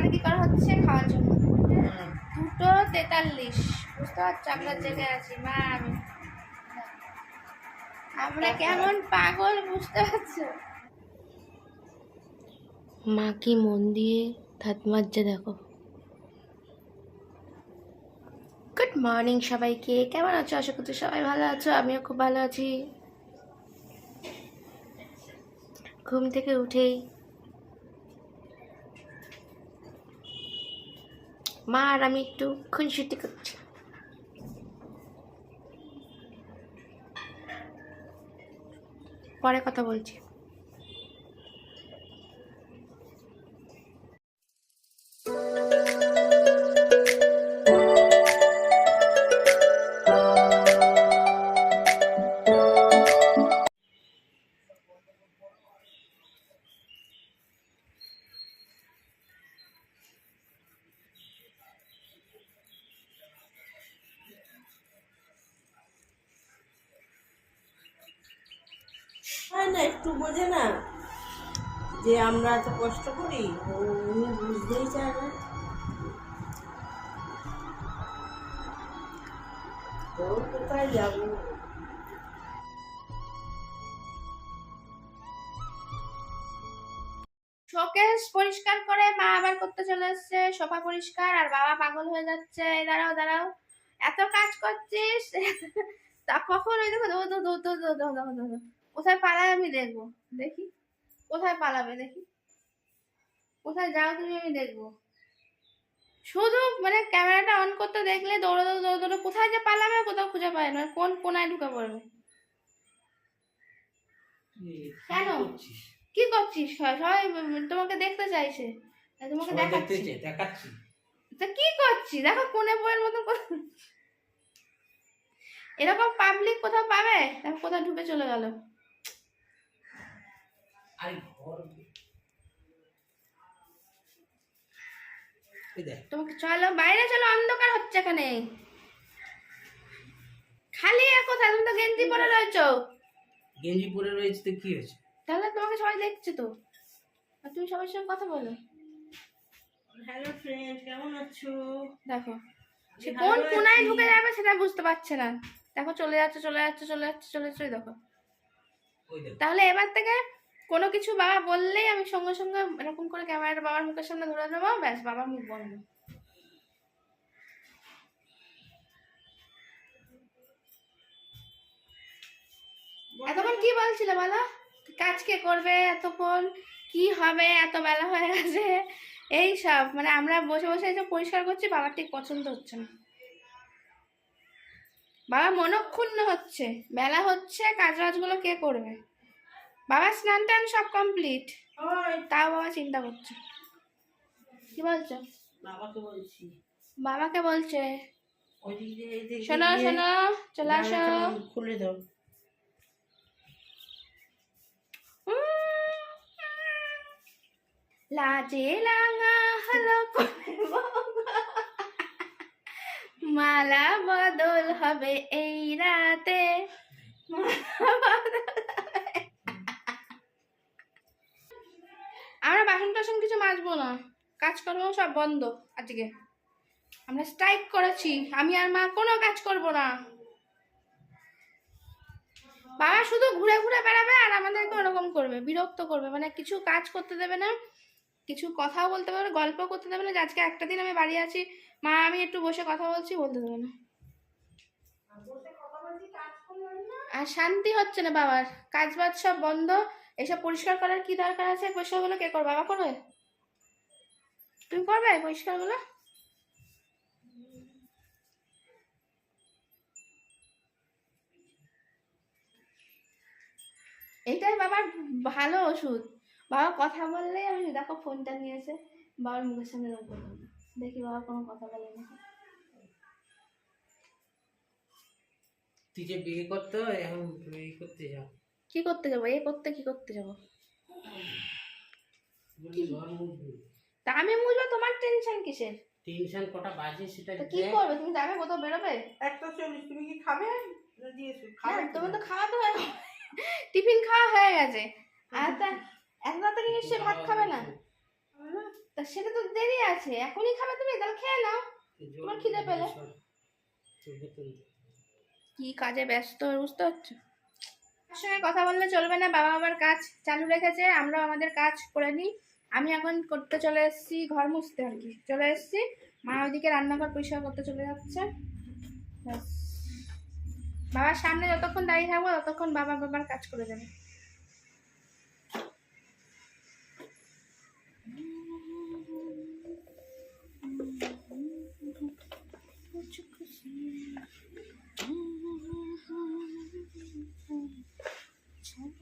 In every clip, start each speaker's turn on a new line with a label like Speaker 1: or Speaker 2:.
Speaker 1: এখানে কি করা হচ্ছে? খাওয়ার জন্য। দুটো তেতাল্লিশ। বুঝতে পারছ? আমরা জেগে আছি মা আমি আমরা কেমন পাগল বুঝতে পারছ? মা কি মন দিয়ে ধাত মারছে দেখো। গুড মর্নিং সবাইকে। কেমন আছো? আশা করছি সবাই ভালো আছো। আমিও খুব ভালো আছি। ঘুম থেকে উঠেই মা আর আমি একটু খুনসুটি করছি। পরে কথা বলছি।
Speaker 2: আমরা এত কষ্ট করি? উনি বুঝতেই চায় না। কোথায় যাব?
Speaker 1: শোকেস পরিষ্কার করে, মা আবার করতে চলে এসছে। সোফা পরিষ্কার, আর বাবা পাগল হয়ে যাচ্ছে। দাঁড়াও দাঁড়াও। এত কাজ করছিস? তা কখন? ওই দেখো কোথায় পালায় আমি দেখব? দেখি। কোথায় পালাবে দেখি? কোথায় যাও তুমি আমি দেখব। শুধু মানে ক্যামেরাটা অন করতে দেখলে দৌড়ো দৌড়ো দৌড়ো দৌড়ো কোথায় যে পালাবে কোথাও খুঁজে পায় না কোন কোনায় ঢুকে পড়বে? কেন? কি করছিস? সবাই তোমাকে দেখতে চাইছে। তোমাকে দেখাচ্ছি।
Speaker 3: দেখাচ্ছি।
Speaker 1: তা কি করছি দেখো কোনে বইয়ের মতো এরকম পাবলিক কোথাও পাবে? কোথাও ঢুকে চলে গেল।
Speaker 3: আরে
Speaker 1: তোমাকে চলো বাইরে চলো অন্ধকার হচ্ছে এখানে। খালি আর কোথায়? তুমি তো গেঞ্জি পরে রয়েছো।
Speaker 3: গেঞ্জি পরে রয়েছে তো কি হয়েছে?
Speaker 1: তাহলে তোমাকে সবাই দেখছে তো। আর তুমি সবার সঙ্গে কথা বলো।
Speaker 2: হ্যালো ফ্রেন্ড কেমন আছো?
Speaker 1: দেখো সে কোন কোনায় ঢুকে যাবে সেটা বুঝতে পারছে না। দেখো চলে যাচ্ছে চলে যাচ্ছে চলে যাচ্ছে চলে যাচ্ছে দেখো। তাহলে এবার থেকে কোনো কিছু বাবা বললেই আমি সঙ্গে সঙ্গে এরকম করে ক্যামেরাটা বাবার মুখের সামনে ধরে দেবো ব্যাস বাবার মুখ বন্ধ। এতক্ষণ কি বলছিলে বলো? কাজ কে করবে এতক্ষণ? কি হবে? এত বেলা হয়ে গেছে। এই সব মানে আমরা বসে বসে এই পরিষ্কার করছি বাবার ঠিক পছন্দ হচ্ছে না। বাবা মনক্ষুণ্ণ হচ্ছে। বেলা হচ্ছে কাজ বাজগুলো কে করবে? বাবা স্নান টান সব কমপ্লিট তাও বাবা চিন্তা করছে। কি বলছো?
Speaker 2: বাবাকে বলছি।
Speaker 1: বাবাকে বলছে। শোনো শোনো চলে আসো।
Speaker 2: খুলে দাও।
Speaker 1: লাজে লাঙা হলো মালা বদল হবে এই রাতে। আমরা বাসন টাসন কিছু মাজবো না। কাজকর্ম সব বন্ধ আজকে। আমরা স্ট্রাইক করেছি। আমি আর মা কোনো কাজ করব না। বাবা শুধু ঘুরে ঘুরে বেড়াবে আর আমাদেরকে ওরকম করবে, বিরক্ত করবে। মানে কিছু কাজ করতে দেবে না, কিছু কথাও বলতে পারবে গল্প করতে দেবে না। আজকে একটা দিন আমি বাড়ি আছি, মা আমি একটু বসে কথা বলছি, বলতে দেবে না। আর শান্তি হচ্ছে না বাবার। কাজ বাজ সব বন্ধ। এসব পরিষ্কার করার কি দরকার আছে? পরিষ্কারগুলো কে করবে? বাবা করবে? তুমি করবে পরিষ্কারগুলো? এটাই বাবার ভালো ওষুধ। বাবা কথা বললেই আমি, দেখো ফোনটা নিয়েছে। বাবার মুখের সামনে রাখব। দেখি বাবা কোনো কথা বলে না
Speaker 3: তুই যে বিয়ে করতে এখন বিয়ে করতে যাও।
Speaker 1: কি করতে যাব? এ করতে কি করতে যাব? আমি বুঝব তোমার টেনশন কিসের?
Speaker 3: টেনশন কটা বাজে সেটা
Speaker 1: কি করবে? তুমি যাবে কোথাও বেরোবে?
Speaker 2: একটা চল্লিশ তুমি কি খাবে? খাবে
Speaker 1: হ্যাঁ তোমার তো খাওয়া তো হয়ে টিফিন খাওয়া হয়ে গেছে। আর তা এত তাড়াতাড়ি নিশ্চয়ই ভাত খাবে না? তা সেটা তো দেরি আছে। এখনই খাবে তুমি? তাহলে খেয়ে নাও। তোমার খিদে পেলে? কি কাজে ব্যস্ত? বুঝতে পারছ? তার সঙ্গে কথা বললে চলবে না, বাবা আবার কাজ চালু রেখেছে, আমরাও আমাদের কাজ করে নিই। আমি এখন করতে চলে এসেছি ঘর মুছতে আর কি। চলে এসেছি, মা ওইদিকে রান্নাঘর পরিষ্কার করতে চলে যাচ্ছে। বাবার সামনে যতক্ষণ দাঁড়িয়ে থাকব, ততক্ষণ বাবা বাবার কাজ করে দেবে।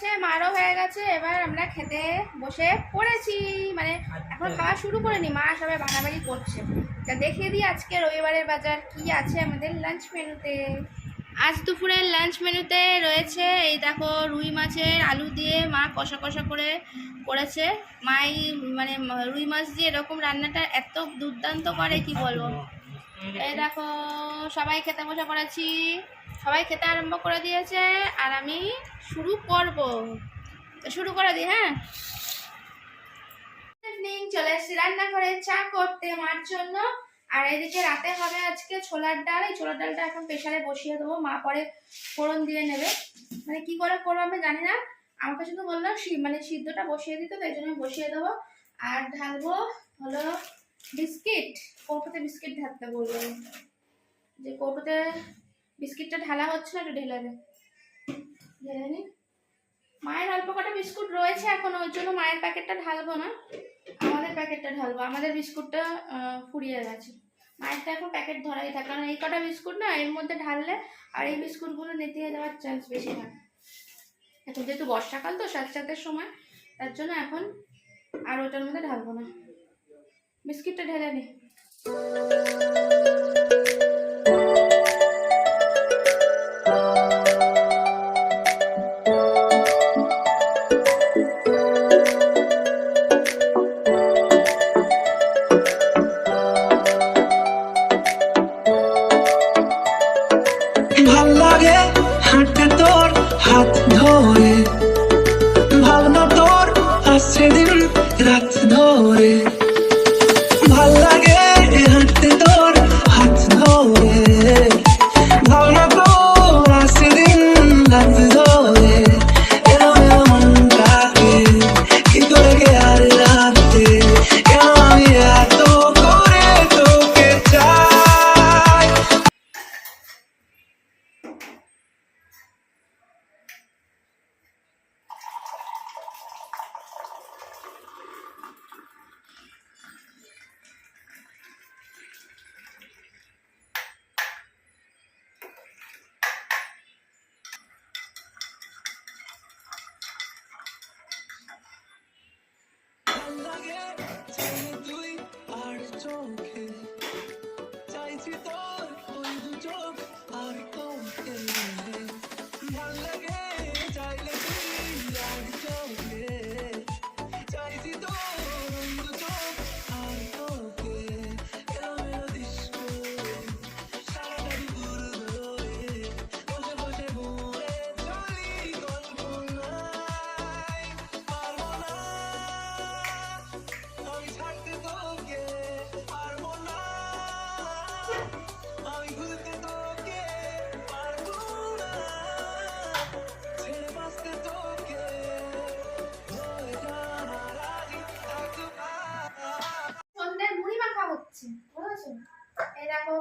Speaker 1: গেছে মারও হয়ে গেছে। এবার আমরা খেতে বসে পড়েছি। মানে এখন খাওয়া শুরু করিনি মা সবাই বানাবাড়ি করছে। তা দেখিয়ে দিই আজকে রবিবারের বাজার কি আছে আমাদের লাঞ্চ মেনুতে আজ দুপুরের লাঞ্চ মেনুতে রয়েছে এই দেখো রুই মাছের আলু দিয়ে মা কষা কষা করে করেছে। মাই মানে রুই মাছ দিয়ে এরকম রান্নাটা এত দুর্দান্ত করে কি বলব? এই দেখো সবাই খেতে বসে পড়েছি। সবাই খেতে আরম্ভ করে দিয়েছে আর আমি শুরু করব। শুরু করে দিই হ্যাঁ? চলে এসেছি রান্নাঘরে। চা করতে মার জন্য। আর এদিকে রাতে হবে আজকে ছোলার ডাল। এই ছোলার ডালটা এখন প্রেশারে বসিয়ে দেবো। মা পরে ফোড়ন দিয়ে নেবে। মানে কি করে করব আমি জানি না। আমাকে শুধু বলল সি- মানে সিদ্ধটা বসিয়ে দিতে তাই জন্য বসিয়ে দেবো। আর ঢালবো হলো বিস্কিট। কৌটোতে বিস্কিট ঢালতে বলব যে কৌটোতে বিস্কিটটা ঢালা হচ্ছে না একটু ঢেলে ঢেলে নি। মায়ের অল্প কটা বিস্কুট রয়েছে এখন, ওর জন্য মায়ের প্যাকেটটা ঢালবো না। আমাদের প্যাকেটটা ঢালবো। আমাদের বিস্কুটটা ফুরিয়ে গেছে। মায়েরটা এখন প্যাকেট ধরাই থাকে। কারণ এই কটা বিস্কুট না, এর মধ্যে ঢাললে আর এই বিস্কুটগুলো নেতিয়ে যাওয়ার চান্স বেশি থাকে এখন যেহেতু বর্ষাকাল তো সাথে সময়, তার জন্য এখন আর ওটার মধ্যে ঢালবো না। বিস্কিটটা ঢেলে নি।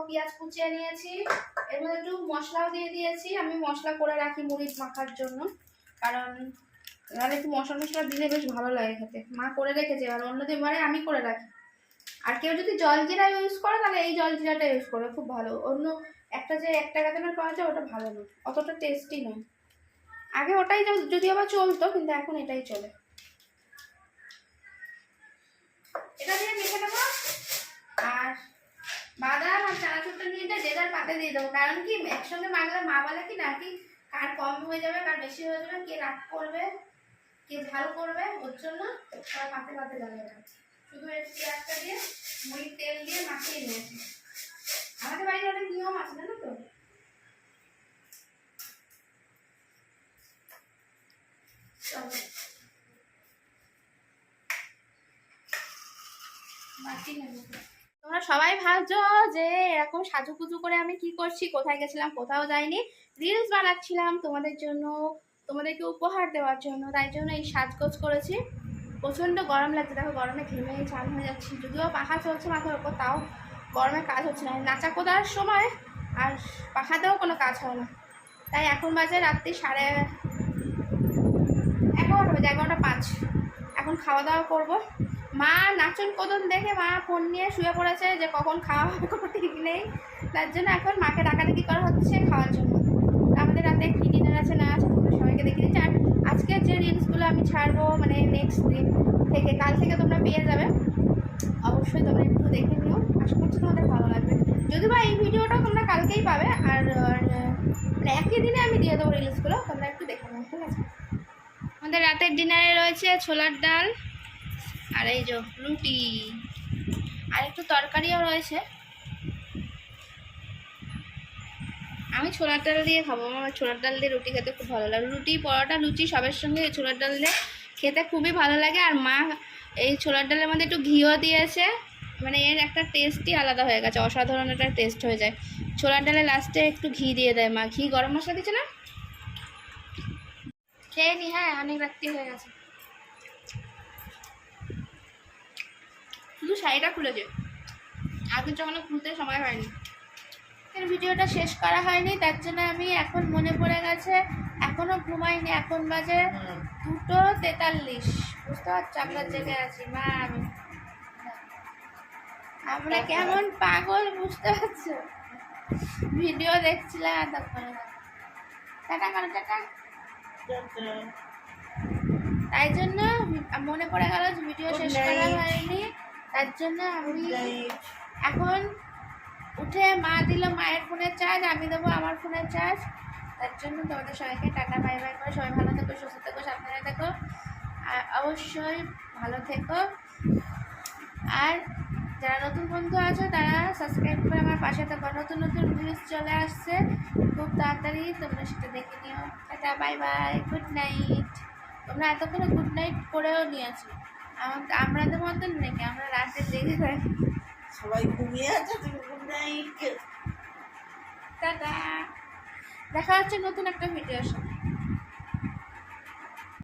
Speaker 1: পেঁয়াজ কুচিয়ে নিয়েছি। এর মধ্যে একটু মশলাও দিয়ে দিয়েছি। আমি মশলা করে রাখি মুড়ি মাখার জন্য। কারণ তাহলে একটু মশলা মশলা দিলে বেশ ভালো লাগে খেতে। মা করে রেখেছে, আর অন্যদিন বারে আমি করে রাখি। আর কেউ যদি জল জিরা ইউজ করে, তাহলে এই জল জিরাটা ইউজ করে খুব ভালো। অন্য একটা যে এক টাকা দামের পাওয়া যায়, ওটা ভালো না অতটা টেস্টি নয়। আগে ওটাই যদি আবার চলতো, কিন্তু এখন এটাই চলে। এটা দিয়ে মেখে দেবো আর বাদাম আর চানাচুরটা নিয়ে এটা যার পাতে দিয়ে দেবো। কারণ কি একসঙ্গে মাগলে মা বলে কি, নাকি কার কম হয়ে যাবে, কার বেশি হয়ে যাবে, কে রাগ করবে, কে ভালো করবে, ওর জন্য পাতে পাতে যাবে না। শুধু একটা দিয়ে, মুড়ির তেল দিয়ে মাখিয়ে নিয়েছি। সবাই ভাবছ যে এরকম সাজুকুজু করে আমি কি করছি? কোথায় গেছিলাম? কোথাও যাইনি। রিলস বানাচ্ছিলাম তোমাদের জন্য, তোমাদেরকে উপহার দেওয়ার জন্য। তাই জন্য এই সাজগোজ করেছি। প্রচণ্ড গরম লাগছে। দেখো গরমে ঘেমে চান হয়ে যাচ্ছি। যদিও পাখা চলছে মাথার ওপর তাও গরমে কাজ হচ্ছে না। নাচা কোদার সময় আর পাখাতেও কোনো কাজ হয় না। তাই এখন বাজে রাত্রি সাড়ে এগারোটা, বাজে এগারোটা পাঁচ। এখন খাওয়া দাওয়া করব। মা নাচন কদন দেখে মা ফোন নিয়ে শুয়ে পড়েছে যে কখন খাওয়া হবে কোনো ঠিক নেই। তার জন্য এখন মাকে ডাকাডাকি করা হচ্ছে খাওয়ার জন্য। আমাদের রাতে কি ডিনার আছে না আছে তোমরা সবাইকে দেখে দিচ্ছি। আর আজকের যে রিলসগুলো আমি ছাড়বো মানে নেক্সট দিন থেকে কাল থেকে তোমরা পেয়ে যাবে। অবশ্যই তোমরা একটু দেখে নিও। আশা করছি তোমাদের ভালো লাগবে। যদি বা এই ভিডিওটা তোমরা কালকেই পাবে আর, মানে একই দিনে আমি দিয়ে দেবো রিলসগুলো তোমরা একটু দেখে নাও ঠিক আছে? আমাদের রাতের ডিনারে রয়েছে ছোলার ডাল। আর এই যে রুটি। আর একটু তরকারিও রয়েছে। আমি ছোলার ডাল দিয়ে খাব, আমার ছোলার ডাল দিয়ে রুটি খেতে খুব ভালো লাগে। রুটি, পরোটা, লুচি সবের সঙ্গে ছোলার ডাল দিয়ে খেতে খুবই ভালো লাগে। আর মা এই ছোলার ডালের মধ্যে একটু ঘিও দিয়েছে। মানে এর একটা টেস্টই আলাদা হয়ে গেছে, অসাধারণ একটা টেস্ট হয়ে যায়। ছোলার ডালে লাস্টে একটু ঘি দিয়ে দেয় মা। ঘি গরম মশলা দিচ্ছে না? খেয়ে নি হ্যাঁ অনেক রাত্রি হয়ে গেছে। শুধু শাড়িটা খুলেছে আর কিছু এখনও খুলতে সময় হয়নি। এর ভিডিওটা শেষ করা হয়নি তার জন্য আমি এখন মনে পড়ে গেছে এখনও ঘুমাইনি এখন বাজে দুটো তেতাল্লিশ। বুঝতে পারছ? আমরা জেগে আছি মা আমি। আমরা কেমন পাগল বুঝতে পারছ? ভিডিও দেখছিলাম এতক্ষণ টাটা করো টাটা। তাই জন্য মনে পড়ে গেল ভিডিও শেষ করা হয়নি। তার জন্য আমি এখন উঠে মা দিল মায়ের ফোনের চার্জ, আমি দেবো আমার ফোনের চার্জ। তার জন্য তোমাদের সবাইকে টাটা, বাই বাই করে সবাই ভালো থেকো, সুস্থ থেকো, সাবধানে থেকো। আর অবশ্যই ভালো থেকো। আর যারা নতুন বন্ধু আছো, তারা সাবস্ক্রাইব করে আমার পাশে থাকো। নতুন নতুন ভিডিওস চলে আসছে, খুব তাড়াতাড়ি তোমরা সেটা দেখে নিও। Tata, bye bye good night তোমরা এতক্ষণে গুড নাইট করেও নিয়েছো। আমাদের মতন নাকি? আমরা রাতে দেখে থাকি
Speaker 2: সবাই ঘুমিয়ে আছে তুমি গুড নাইট
Speaker 1: টাটা। দেখা হচ্ছে নতুন একটা ভিডিওর সাথে।